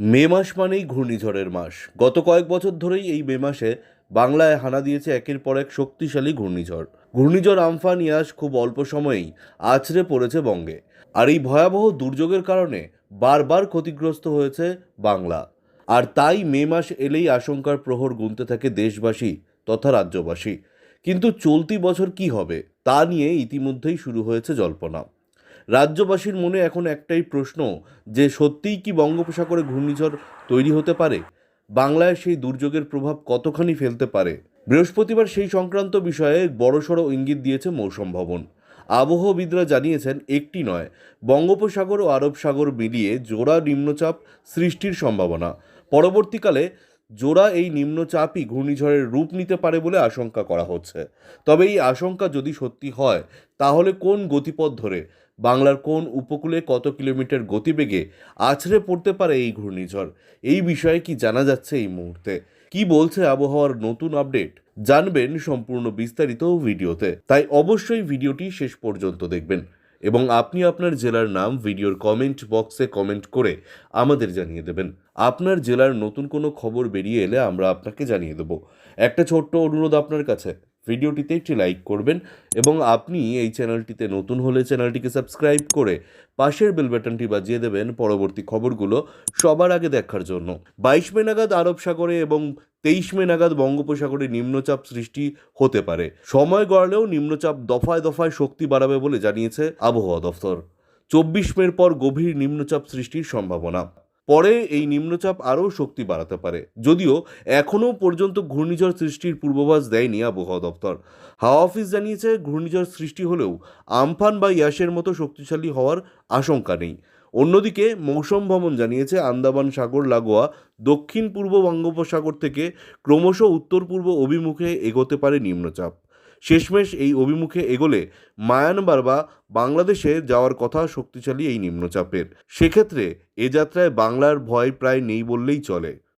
মে মাস মানেই ঘূর্ণিঝড়ের মাস। গত কয়েক বছর ধরেই এই মে মাসে বাংলায় হানা দিয়েছে একের পর এক শক্তিশালী ঘূর্ণিঝড়। ঘূর্ণিঝড় আমফান ইয়াস খুব অল্প সময়েই আছড়ে পড়েছে বঙ্গে। আর এই ভয়াবহ দুর্যোগের কারণে বারবার ক্ষতিগ্রস্ত হয়েছে বাংলা। আর তাই মে মাস এলেই আশঙ্কার প্রহর গুনতে থাকে দেশবাসী তথা রাজ্যবাসী। কিন্তু চলতি বছর কি হবে, তা নিয়ে ইতিমধ্যেই শুরু হয়েছে জল্পনা। রাজ্যবাসীর মনে এখন একটাই প্রশ্ন, যে সত্যিই কি বঙ্গোপসাগরে ঘূর্ণিঝড় তৈরি হতে পারে? বাংলায় সেই দুর্যোগের প্রভাব কতখানি ফেলতে পারে? বৃহস্পতিবার সেই সংক্রান্ত বিষয়ে বড়সড় ইঙ্গিত দিয়েছে মৌসুম ভবন। আবহবিদরা জানিয়েছেন, একটি নয়, বঙ্গোপসাগর ও আরব সাগর মিলিয়ে জোড়া নিম্নচাপ সৃষ্টির সম্ভাবনা। পরবর্তীকালে জোড়া এই নিম্নচাপই ঘূর্ণিঝড়ের রূপ নিতে পারে বলে আশঙ্কা করা হচ্ছে। তবে এই আশঙ্কা যদি সত্যি হয়, তাহলে কোন গতিপথ ধরে, বাংলার কোন উপকূলে কত কিলোমিটার গতিবেগে আছড়ে পড়তে পারে এই ঘূর্ণিঝড়? এই বিষয়ে কি জানা যাচ্ছে এই মুহূর্তে? কি বলছে আবহাওয়ার নতুন আপডেট? জানবেন সম্পূর্ণ বিস্তারিত ভিডিওতে। তাই অবশ্যই ভিডিওটি শেষ পর্যন্ত দেখবেন। এবং আপনি আপনার জেলার নাম ভিডিওর কমেন্ট বক্সে কমেন্ট করে আমাদের জানিয়ে দেবেন। আপনার জেলার নতুন কোনো খবর বেরিয়ে এলে আমরা আপনাকে জানিয়ে দেব। একটা ছোট্ট অনুরোধ আপনার কাছে। ভিডিওটিতে একটি লাইক করবেন এবং আপনি এই চ্যানেলটিতে নতুন হলে চ্যানেলটিকে সাবস্ক্রাইব করে পাশের বেল বাটনটি বাজিয়ে দেবেন পরবর্তী খবরগুলো সবার আগে দেখার জন্য। বাইশ মে নাগাদ আরব সাগরে এবং তেইশ মে নাগাদ বঙ্গোপসাগরে নিম্নচাপ সৃষ্টি হতে পারে। সময় গড়ালেও নিম্নচাপ দফায় দফায় শক্তি বাড়াবে বলে জানিয়েছে আবহাওয়া দফতর। চব্বিশ মের পর গভীর নিম্নচাপ সৃষ্টির সম্ভাবনা। পরে এই নিম্নচাপ আরও শক্তি বাড়াতে পারে। যদিও এখনও পর্যন্ত ঘূর্ণিঝড় সৃষ্টির পূর্বাভাস দেয়নি আবহাওয়া দপ্তর হাওয়া অফিস জানিয়েছে, ঘূর্ণিঝড় সৃষ্টি হলেও আমফান বা ইয়াসের মতো শক্তিশালী হওয়ার আশঙ্কা নেই। অন্যদিকে মৌসম ভবন জানিয়েছে আন্দামান সাগর লাগোয়া দক্ষিণ পূর্ব বঙ্গোপসাগর থেকে ক্রমশ উত্তর পূর্ব অভিমুখে এগোতে পারে নিম্নচাপ। শেষমেশ এই অভিমুখে এগোলে মায়ানমার বা বাংলাদেশে যাওয়ার কথা শক্তিশালী এই নিম্নচাপের। সেক্ষেত্রে এ যাত্রায় বাংলার ভয় প্রায় নেই বললেই চলে।